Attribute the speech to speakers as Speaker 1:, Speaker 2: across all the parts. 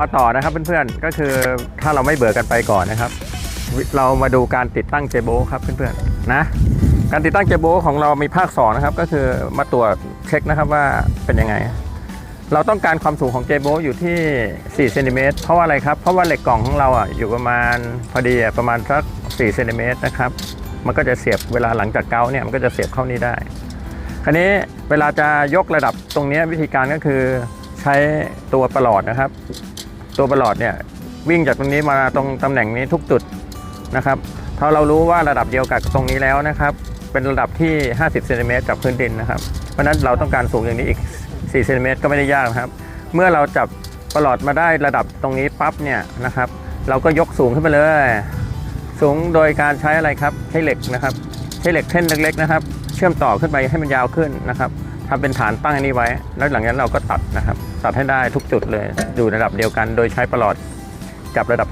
Speaker 1: มาต่อนะครับเพื่อนๆก็คือถ้าเราไม่เบื่อกันไปก่อนนะครับ เรามาดูการติดตั้งเจโบครับเพื่อนๆนะการติดตั้งเจโบของเรามีภาค2นะครับก็คือมาตรวจเช็คนะครับว่าเป็นยังไง เราต้องการความสูงของเจโบอยู่ที่4เซนติเมตรเพราะว่าอะไรครับเพราะว่าเหล็กกล่องของเราอะอยู่ประมาณพอดีประมาณสัก4เซนติเมตรนะครับมันก็จะเสียบเวลาหลังจากเกาเนี่ยมันก็จะเสียบเข้านี้ได้คราวนี้เวลาจะยกระดับตรงนี้วิธีการก็คือใช้ตัวประหลอดนะครับ ตัวประหลอดเนี่ยวิ่งจากตรงนี้มาตรงตำแหน่งนี้ทุกจุดนะครับพอเรารู้ว่าระดับเดียวกับตรงนี้แล้วนะครับ เป็นระดับที่ 50เซนติเมตรกับพื้นดินนะครับ เพราะฉะนั้นเราต้องการสูงอย่างนี้อีก4เซนติเมตรก็ไม่ได้ยากนะครับ เมื่อเราจับประหลอดมาได้ระดับตรงนี้ปั๊บเนี่ยนะครับ เราก็ยกสูงขึ้นไปเลย สูงโดยการใช้อะไรครับใช้เหล็กนะครับ ใช้เหล็กเส้นเล็กๆนะครับ เชื่อมต่อขึ้นไปให้มันยาวขึ้นนะครับ ทำเป็นฐานตั้งอันนี้ไว้ แล้วหลังจากนั้นเราก็ตัดนะครับ ตัดให้ได้ทุกจุดเลย อยู่ระดับเดียวกัน โดยใช้ประหลอดจับระดับ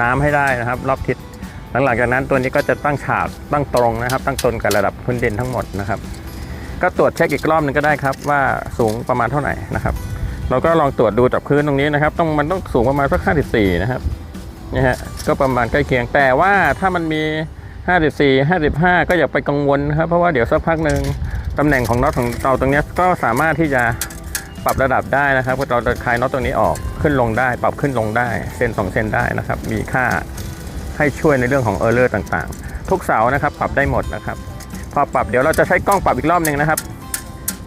Speaker 1: น้ำให้ได้นะครับ รอบทิศหลังจากนั้นตัวนี้ก็จะตั้งฉากตั้งตรงนะครับ ตั้งตนกับระดับพื้นดินทั้งหมดนะครับ ก็ตรวจเช็คอีกรอบหนึงก็ได้ครับ ว่าสูงประมาณเท่าไหร่นะครับ เราก็ลองตรวจดูจากพื้นตรงนี้นะครับ ต้องมันต้องสูงประมาณสัก54นะครับนี่ฮะก็ประมาณใกล้เคียงแต่ว่าถ้ามันมี 54 55 ก็อย่าไปกังวลครับเพราะว่าเดี๋ยวสักพักหนึ่ง ตำแหน่งของน็อตของเราตรงนี้ก็สามารถที่จะปรับระดับได้นะครับเราจะคลายน็อตตรงนี้ออกขึ้นลงได้ ปรับขึ้นลงได้เซนสองเซนได้นะครับ มีค่าให้ช่วยในเรื่องของเออร์เลอร์ต่างๆ ทุกเสานะครับปรับได้หมดนะครับ พอปรับเดี๋ยวเราจะใช้กล้องปรับอีกรอบหนึ่งนะครับ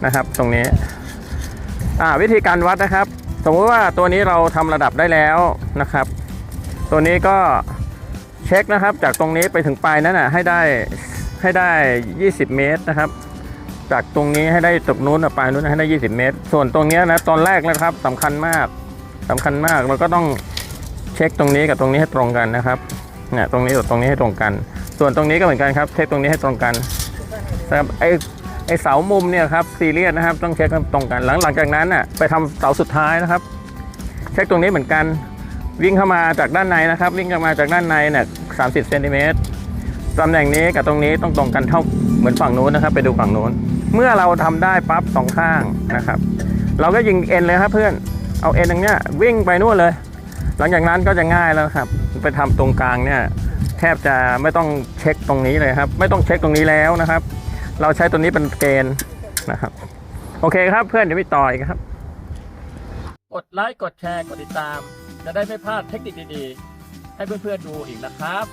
Speaker 1: นะครับ ตรงนี้วิธีการวัดนะครับ สมมติว่าตัวนี้เราทำระดับได้แล้วนะครับ ตัวนี้ก็เช็คนะครับ จากตรงนี้ไปถึงปลายนั้นนะให้ได้ให้ได้ 20 เมตรนะครับ จากตรงนี้ให้ได้ตกนู้นอะปนู้นให้ได้ 20 เมตร ส่วนตรงนี้นะตอนแรกนะครับสำคัญมากสำคัญมากเราก็ต้องเช็คตรงนี้กับตรงนี้ให้ตรงกันนะครับเนี่ยตรงนี้กับตรงนี้ให้ตรงกัน ส่วนตรงนี้ก็เหมือนกันครับเช็คตรงนี้ให้ตรงกันนะครับไอไอเสามุมเนี่ยครับซีเรียสนะครับต้องเช็คให้ตรงกัน หลังหลังจากนั้นน่ะไปทำเสาสุดท้ายนะครับ เช็คตรงนี้เหมือนกันวิ่งเข้ามาจากด้านในนะครับ วิ่งเข้ามาจากด้านในเนี่ย30เซนติเมตรตำแหน่งนี้กับตรงนี้ต้องตรงกันเท่าเหมือนฝั่งนู้นนะครับ ไปดูฝั่งนู้น เมื่อเราทำได้ปั๊บสองข้างนะครับ เราก็ยิงเอ็นเลยครับเพื่อนเอาเอ็นตรงเนี้ยวิ่งไปนู่นเลย หลังจากนั้นก็จะง่ายแล้วครับ ไปทำตรงกลางเนี่ยแทบจะไม่ต้องเช็คตรงนี้เลยครับ ไม่ต้องเช็คตรงนี้แล้วนะครับ เราใช้ตัวนี้เป็นเกณฑ์นะครับ โอเคครับเพื่อนเดี๋ยวไปต่ออีกครับ กดไลค์กดแชร์กดติดตาม จะได้ไม่พลาดเทคนิคดีๆ ให้เพื่อนๆดูอีกนะครับ